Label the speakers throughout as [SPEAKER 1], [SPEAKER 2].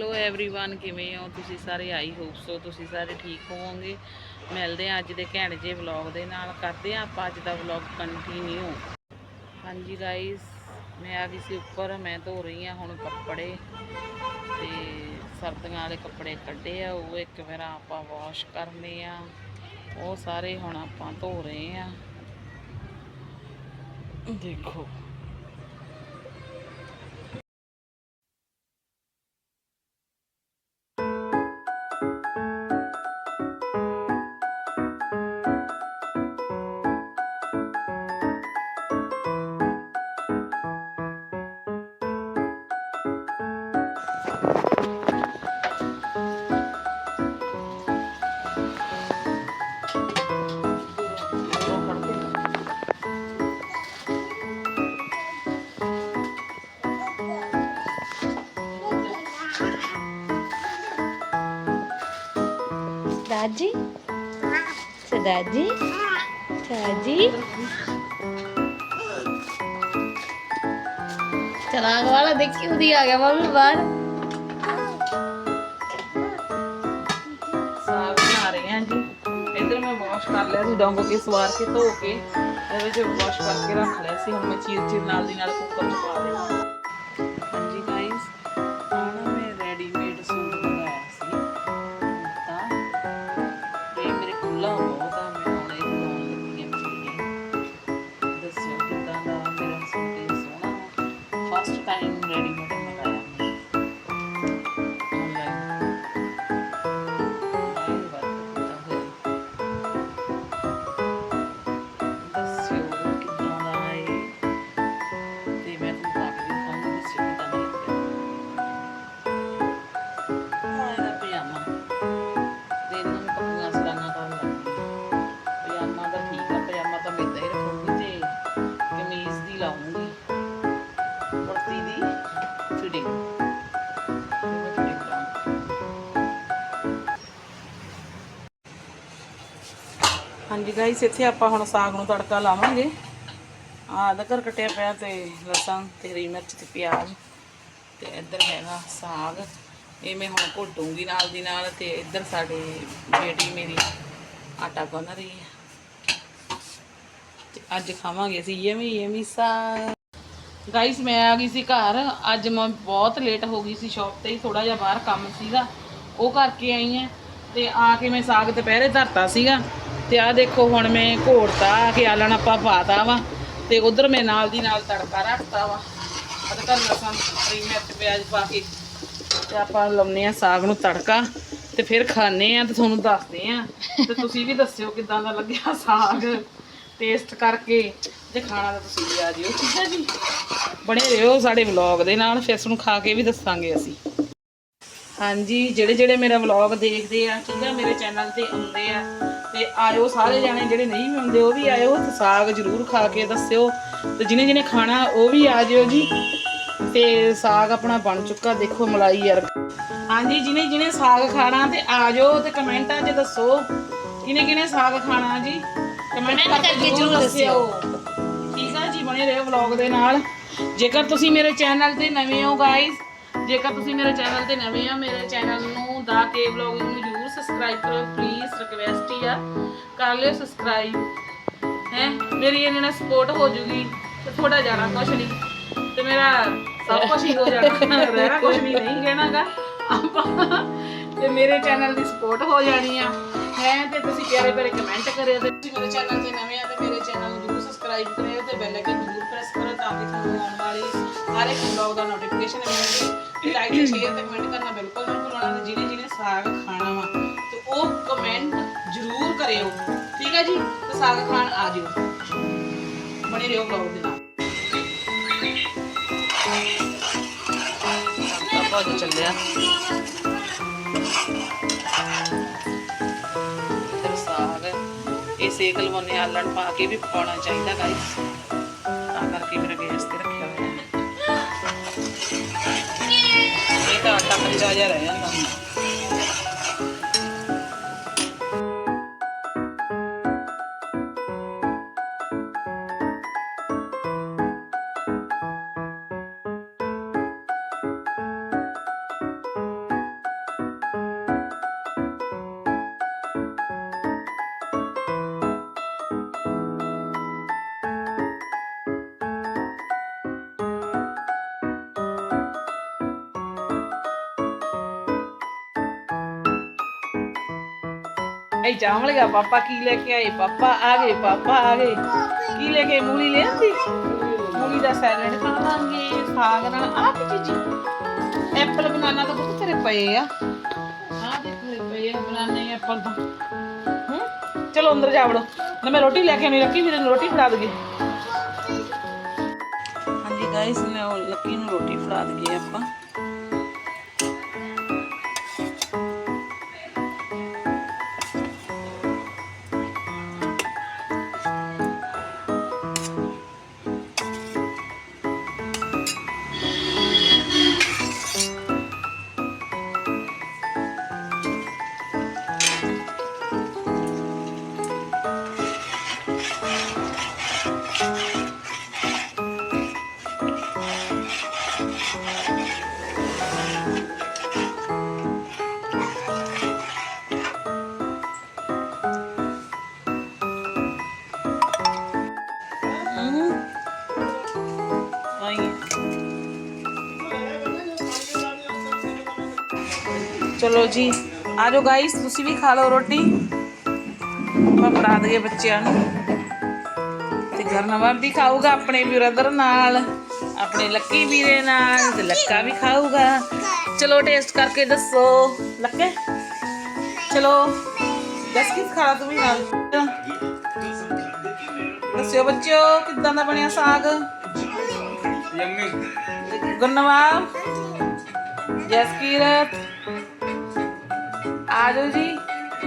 [SPEAKER 1] Hello everyone ਕਿਵੇਂ ਹੋ ਤੁਸੀਂ ਸਾਰੇ ਆਈ ਹੋਪ ਸੋ ਤੁਸੀਂ ਸਾਰੇ ਠੀਕ ਹੋਵੋਗੇ ਮਿਲਦੇ ਆ ਅੱਜ ਦੇ ਘੈਂਟ ਜੇ ਵਲੌਗ ਦੇ ਨਾਲ ਕਰਦੇ ਆ ਆਪਾਂ ਅੱਜ ਦਾ ਵਲੌਗ ਕੰਟੀਨਿਊ ਹਾਂਜੀ ਗਾਇਸ ਮੈਂ ਆ ਗਈ ਸੀ ਉੱਪਰ ਮੈਂ ਧੋ ਰਹੀ ਆ ਹੁਣ ਕੱਪੜੇ ਤੇ ਸਰਦੀਆਂ ਵਾਲੇ ਕੱਪੜੇ ਕੱਢੇ ਆ ਉਹ ਇੱਕ ਵਾਰ ਆਪਾਂ ਵਾਸ਼ ਕਰਨੇ ਆ ਉਹ ਸਾਰੇ ਹੁਣ ਆਪਾਂ ਧੋ ਰਹੇ ਆ ਦੇਖੋ
[SPEAKER 2] ਦਾਦੀ ਸਦਾਜੀ। ਦਾਦੀ ਚਲਾਕ ਵਾਲਾ ਦੇਖੀ ਉਹਦੀ ਆ ਗਿਆ ਮੰਮੀ ਬਾਹਰ।
[SPEAKER 1] ਸਾਗ ਬਣਾ ਰਹੇ ਹਾਂ ਜੀ। ਇਧਰ ਮੈਂ ਵਾਸ਼ ਕਰ ਲਿਆ ਸੀ ਡੋਂਗੋ ਕੇ ਸਵਾਰ ਕੇ ਧੋ ਕੇ, ਇਹਦੇ ਵਿੱਚ ਵਾਸ਼ ਕਰਕੇ ਰੱਖ ਲਿਆ ਸੀ। ਹੁਣ ਮੈਂ ਚੀਰ ਚੀਰ ਨਾਲ ਦੀ ਨਾਲ ਕੁੱਕਰ 'ਚ ਪਾ ਦੇਣਾ ਫਿਟਿੰਗ ਹਾਂਜੀ ਗਾਈਸ ਇੱਥੇ ਆਪਾਂ ਹੁਣ ਸਾਗ ਨੂੰ ਤੜਕਾ ਲਾਵਾਂਗੇ। ਆਹ ਅਦਰਕ ਕੱਟਿਆ ਪਿਆ ਤੇ ਲਸਣ ਤੇ ਹਰੀ ਮਿਰਚ ਤੇ ਪਿਆਜ਼ ਤੇ ਇੱਧਰ ਹੈਗਾ ਸਾਗ। ਇਹ ਮੈਂ ਹੁਣ ਘੋਟੂੰਗੀ ਨਾਲ ਦੀ ਨਾਲ ਤੇ ਇੱਧਰ ਸਾਡੇ ਬੇਟੀ ਮੇਰੀ ਆਟਾ ਗੁੰਨ ਰਹੀ ਹੈ। ਤੇ ਅੱਜ ਖਾਵਾਂਗੇ ਅਸੀਂ ਯਮੀ ਯਮੀ ਸਾਗ। ਗਾਈਸ ਮੈਂ ਆ ਗਈ ਸੀ ਘਰ। ਅੱਜ ਮੈਂ ਬਹੁਤ ਲੇਟ ਹੋ ਗਈ ਸੀ ਸ਼ਾਪ ਤੇ ਹੀ ਥੋੜਾ ਜਿਹਾ ਬਾਹਰ ਕੰਮ ਸੀਗਾ। ਉਹ ਕਰਕੇ ਆਈ ਆ ਤੇ ਆ ਕੇ ਮੈਂ ਸਾਗ ਦੁਪਹਿਰੇ ਧਰਤਾ ਸੀਗਾ। ਤੇ ਆ ਦੇਖੋ, ਹੁਣ ਮੈਂ ਘੋੜਤਾ, ਆ ਕੇ ਆਲਣ ਆਪਾਂ ਪਾਤਾ ਵਾ। ਤੇ ਉਧਰ ਮੈਂ ਨਾਲ ਦੀ ਨਾਲ ਤੜਕਾ ਰੱਖਤਾ ਵਾ। ਅਦਕਰ ਲਸਣ ਹਰੀ ਮਿਰਚ, ਪਿਆਜ਼ ਪਾ ਕੇ ਤੇ ਆਪਾਂ ਲਾਉਨੇ ਆ ਸਾਗ ਨੂੰ ਤੜਕਾ। ਤੇ ਫਿਰ ਖਾਣੇ ਆ ਤੇ ਤੁਹਾਨੂੰ ਦੱਸਦੇ ਆ। ਤੇ ਤੁਸੀਂ ਵੀ ਦੱਸਿਓ ਕਿਦਾਂ ਦਾ ਲੱਗਿਆ ਸਾਗ। ਟੇਸਟ ਕਰਕੇ ਜੇ ਖਾਣਾ ਤਾਂ ਤੁਸੀਂ ਵੀ ਆ ਜਿਓ, ਠੀਕ ਹੈ ਜੀ? ਬਣੇ ਰਹੋ ਸਾਡੇ ਵਲੌਗ ਦੇ ਨਾਲ, ਫਿਰ ਤੁਹਾਨੂੰ ਖਾ ਕੇ ਵੀ ਦੱਸਾਂਗੇ ਅਸੀਂ। ਹਾਂਜੀ, ਜਿਹੜੇ ਜਿਹੜੇ ਮੇਰਾ ਵਲੌਗ ਦੇਖਦੇ ਆ, ਠੀਕ ਆ, ਮੇਰੇ ਚੈਨਲ ਤੇ ਆਉਂਦੇ ਆ, ਤੇ ਆਇਓ ਸਾਰੇ ਜਾਣੇ, ਜਿਹੜੇ ਨਹੀਂ ਵੀ ਆਉਂਦੇ, ਉਹ ਵੀ ਆਇਓ, ਤੇ ਸਾਗ ਜ਼ਰੂਰ ਖਾ ਕੇ ਦੱਸਿਓ। ਤੇ ਜਿਹਨੇ ਜਿਹਨੇ ਖਾਣਾ, ਉਹ ਵੀ ਆ ਜਿਓ ਜੀ। ਤੇ ਸਾਗ ਆਪਣਾ ਬਣ ਚੁੱਕਾ, ਦੇਖੋ ਮਲਾਈ ਯਾਰ। ਹਾਂਜੀ, ਜਿਹਨੇ ਜਿਹਨੇ ਸਾਗ ਖਾਣਾ, ਤੇ ਆ ਜਾਓ, ਤੇ ਕਮੈਂਟਾਂ 'ਚ ਦੱਸੋ। ਕਿਹਨੇ ਕਿਹਨੇ ਸਾਗ ਖਾਣਾ ਜੀ? ਕਮੈਂਟ ਕਰਕੇ ਜ਼ਰੂਰ ਦੱਸਿਓ। ਠੀਕ ਆ ਜੀ, ਬਣੇ ਰਹੋ ਵਲੌਗ ਦੇ ਨਾਲ। ਜੇਕਰ ਤੁਸੀਂ ਮੇਰੇ ਚੈਨਲ ਤੇ ਨਵੇਂ ਹੋ ਗਾਇਸ ਜੇਕਰ ਤੁਸੀਂ ਮੇਰੇ ਚੈਨਲ ਤੇ ਨਵੇਂ ਹੋ, ਮੇਰੇ ਚੈਨਲ ਨੂੰ ਦਾ ਕੇ ਵਲੌਗ ਨੂੰ ਜ਼ਰੂਰ ਸਬਸਕ੍ਰਾਈਬ ਕਰੋ ਪਲੀਜ਼ ਰਿਕਵੈਸਟ ਹੀ ਆ। ਕਰ ਲਿਓ ਸਬਸਕ੍ਰਾਈਬ ਹੈ, ਮੇਰੀ ਇਹਨਾਂ ਨਾਲ ਸਪੋਰਟ ਹੋ ਜੂਗੀ, ਤੇ ਥੋੜਾ ਜਾਣਾ ਕੁਛ ਨਹੀਂ। ਤੇ ਮੇਰਾ ਸਭ ਕੁਝ ਹੀ ਹੋ ਜਾਣਾ। ਰਹਿਣਾ ਕੁਛ ਵੀ ਨਹੀਂ ਕਹਿਣਾਗਾ ਆਪਾਂ ਤੇ ਮੇਰੇ ਚੈਨਲ ਦੀ ਸਪੋਰਟ ਹੋ ਜਾਣੀ ਆ। ਹੈ ਤੇ ਤੁਸੀਂ ਪਿਆਰੇ ਪਿਆਰੇ ਕਮੈਂਟ ਕਰਿਓ ਤੇ ਤੁਸੀਂ ਮੇਰੇ ਚੈਨਲ ਤੇ ਨਵੇਂ ਆ ਤੇ ਮੇਰੇ ਚੈਨਲ ਨੂੰ ਜ਼ਰੂਰ ਸਬਸਕ੍ਰਾਈਬ ਕਰਿਓ ਤੇ ਬੈਲ ਆਈਕਨ ਜ਼ਰੂਰ ਪ੍ਰੈਸ ਕਰੋ ਤਾਂ ਕਿ ਤੁਹਾਨੂੰ ਆਉਣ ਵਾਲੀ ਹਰ ਇੱਕ ਵਲੌਗ ਦਾ ਨੋਟੀਫਿਕੇਸ਼ਨ ਮਿਲੇ ਲਾਈਕ ਤੇ ਸ਼ੇਅਰ ਤੇ ਕਮੈਂਟ ਕਰਨਾ ਬਿਲਕੁਲ ਨਾ ਭੁੱਲਣਾ ਤੇ ਜਿਹਨੇ ਜਿਹਨੇ ਸਾਗ ਖਾਣਾ ਵਾ ਤੇ ਉਹ ਕਮੈਂਟ ਜ਼ਰੂਰ ਕਰਿਓ। ਠੀਕ ਹੈ ਜੀ? ਤੇ ਸਾਗ ਖਾਣ ਆ ਜਿਓ। ਬਣੇ ਰਹੋ ਵਲੌਗ ਦੇ ਨਾਲ। ਬਹੁਤ ਚੱਲਿਆ ਸੇਕ ਲਵਾਉਣੇ ਆਲਣ ਪਾ ਕੇ ਵੀ ਪਕਾਉਣਾ ਚਾਹੀਦਾ ਗਾਇਸ ਤਾਂ ਕਰਕੇ ਮੇਰਾ ਗੈਸ ਤੇ ਰੱਖਿਆ ਹੋਇਆ। ਹੈ ਇਹ ਤਾਂ ਆਟਾ ਕੱਚਾ ਜਿਹਾ ਰਹਿ ਜਾਂਦਾ। ਇਹ ਚਾਵਲ ਪਾਪਾ ਕੀ ਲੈ ਕੇ ਆਏ? ਪਾਪਾ ਆ ਗਏ, ਪਾਪਾ ਆ ਗਏ। ਕੀ ਲੈ ਕੇ ਮੂਲੀ ਲੈ ਆਂਦੀ? ਮੂਲੀ ਦਾ ਸੈਲਡ ਖਾਵਾਂਗੇ ਸਾਗ ਨਾਲ। ਆ ਕੀ ਚੀਜ਼ ਐਪਲ ਬਨਾਨਾ ਤਾਂ ਬਹੁਤ ਤੇਰੇ ਪਏ ਆ। ਆ ਦੇਖੋ ਪਏ ਆ ਬਨਾਨੇ ਐਪਲ ਤਾਂ। ਚਲੋ ਅੰਦਰ ਜਾ ਵੜੋ। ਨਾ ਮੈਂ ਰੋਟੀ ਲੈ ਕੇ ਆਉਣੀ, ਲੱਕੀ ਵੀਰੇ ਨੂੰ ਰੋਟੀ ਫੜਾ ਦਗੇ ਹਾਂਜੀ ਗਾਇਸ ਨੇ ਲੱਕੀ ਨੂੰ ਰੋਟੀ ਫੜਾ ਦਗੇ ਆਪਾਂ। ਚਲੋ ਜੀ ਆ ਜਾਓ ਗਾਇਸ ਤੁਸੀਂ ਵੀ ਖਾ ਲਓ ਰੋਟੀ ਮੈਂ ਫੜਾ ਦਈਏ ਬੱਚਿਆਂ ਨੂੰ ਤੇ ਗਰਨਵਾਰ ਵੀ ਖਾਊਗਾ ਆਪਣੇ ਬ੍ਰਦਰ ਨਾਲ ਆਪਣੇ ਲੱਕੀ ਵੀਰੇ ਨਾਲ ਤੇ ਲੱਕਾ ਵੀ ਖਾਊਗਾ ਚਲੋ ਟੇਸਟ ਕਰਕੇ ਦੱਸੋ ਲੱਕੇ ਚਲੋ ਦੱਸ ਕਿਸ ਖਾਣਾ ਤੂੰ ਵੀ ਨਾਲ ਦੱਸਿਓ ਬੱਚਿਓ ਕਿੱਦਾਂ ਦਾ ਬਣਿਆ ਸਾਗ
[SPEAKER 3] ਯੰਮੀ
[SPEAKER 1] ਗੁਰਨਵਾਬ ਜਸਕੀਰਤ ਆ ਜਾਓ ਜੀ।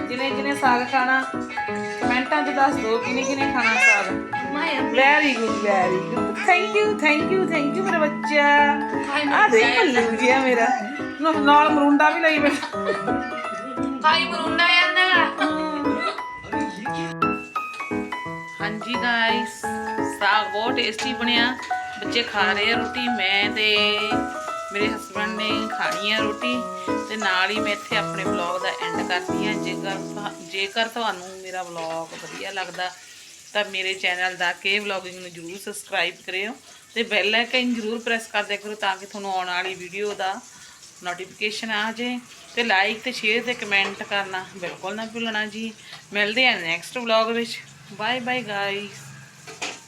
[SPEAKER 1] ਜਿਨੇ ਜਿਨੇ ਸਾਗ ਖਾਣਾ ਕਮੈਂਟਾਂ 'ਚ ਦੱਸ ਦਿਓ ਕਿਨੇ ਕਿਨੇ ਖਾਣਾ ਸਾਗ। Very good very good thank you thank you thank you ਮੇਰਾ ਬੱਚਾ। ਆ ਦੇ ਮੱਲੂ ਜੀ ਆ ਮੇਰਾ। ਨਾਲ ਮਰੁੰਡਾ ਵੀ ਲਈ ਬੈਠਾ।
[SPEAKER 2] ਖਾਈ ਮਰੁੰਡਾ ਜਾਂਦਾ
[SPEAKER 1] ਹਾਂਜੀ ਗਾਇਸ ਸਾਗ ਬਹੁਤ ਟੇਸਟੀ ਬਣਿਆ। ਬੱਚੇ ਖਾ ਰਹੇ ਆ ਰੋਟੀ ਮੈਂ ਤੇ ਮੇਰੇ ਹਸਬੰਡ ਨੇ ਖਾਣੀ ਹੈ ਰੋਟੀ ਤੇ ਨਾਲ ਹੀ ਮੈਂ ਇੱਥੇ ਆਪਣੇ ਵਲੌਗ ਦਾ ਐਂਡ ਕਰਦੀ ਹਾਂ। ਜੇਕਰ ਤੁਹਾ- ਜੇਕਰ ਤੁਹਾਨੂੰ ਮੇਰਾ ਵਲੌਗ ਵਧੀਆ ਲੱਗਦਾ, ਤਾਂ ਮੇਰੇ ਚੈਨਲ ਦਾ ਕੇ ਵਲੌਗਿੰਗ ਨੂੰ ਜਰੂਰ ਸਬਸਕ੍ਰਾਈਬ ਕਰਿਓ ਤੇ ਬੈਲ ਆਈਕਨ ਜਰੂਰ ਪ੍ਰੈਸ ਕਰਦੇ ਦਿਆ ਕਰੋ ਤਾਂ ਕਿ ਤੁਹਾਨੂੰ ਆਉਣ ਵਾਲੀ ਵੀਡੀਓ ਦਾ ਨੋਟੀਫਿਕੇਸ਼ਨ ਆ ਜੇ। ਤੇ ਲਾਈਕ ਤੇ ਸ਼ੇਅਰ ਤੇ ਕਮੈਂਟ ਕਰਨਾ ਬਿਲਕੁਲ ਨਾ ਭੁੱਲਣਾ ਜੀ। ਮਿਲਦੇ ਆ ਨੈਕਸਟ ਵਲੌਗ ਵਿੱਚ। Bye bye guys